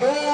Oh!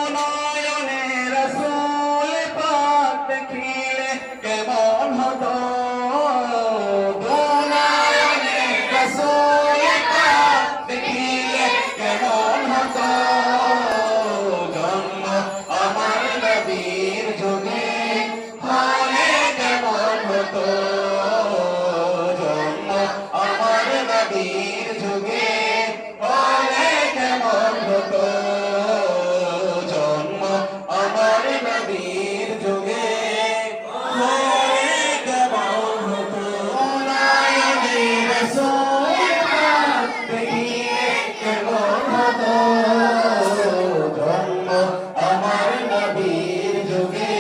নবীর যুগে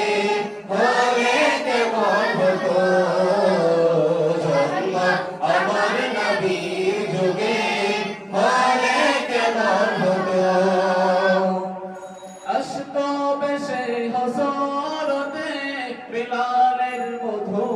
হলে কেমন হতো জন্ম আমার নবীর যুগে হলে কেমন হতো অষ্ট বেশে হসরতে বিলালের মধুর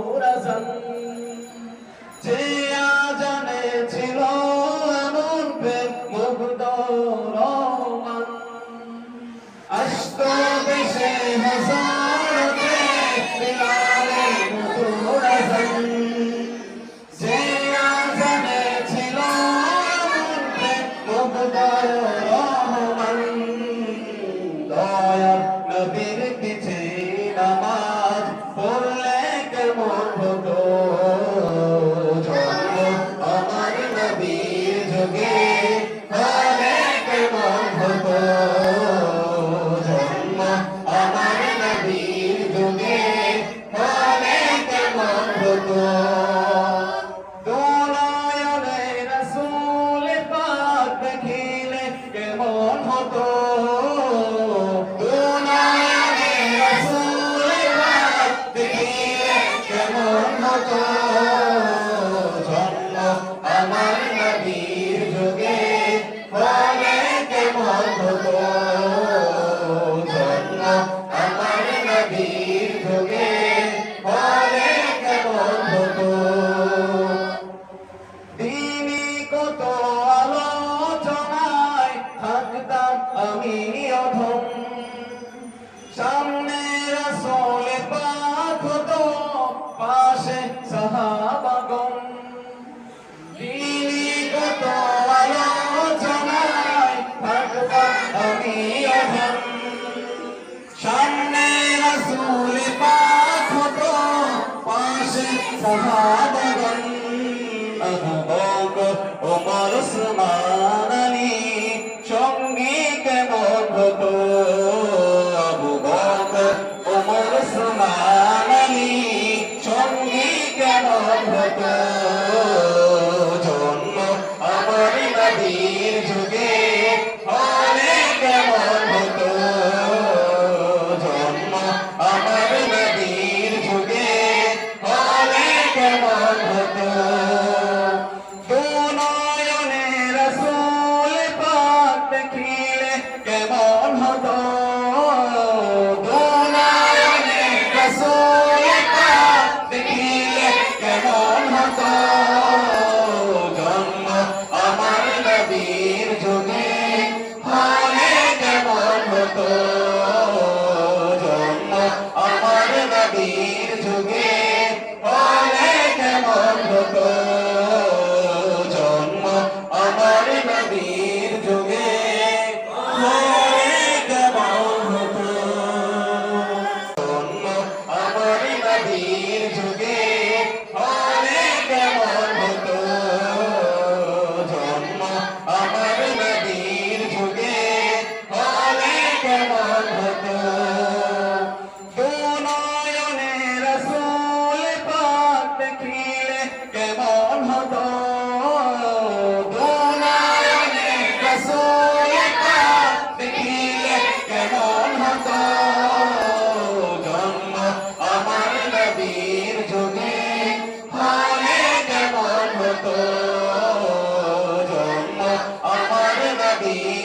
নবীর যুগে অনেকে মধুর জন্ম আমার নবীর যুগে অনেকে মধুর দিনই কত আলোচনায় থাকতাম আমি صحابة أبو بكر عمر عثمان علي সঙ্গী কেমন হতো আবু বকর জন্ম আমার নদীর যুগে জন্য আমার নবী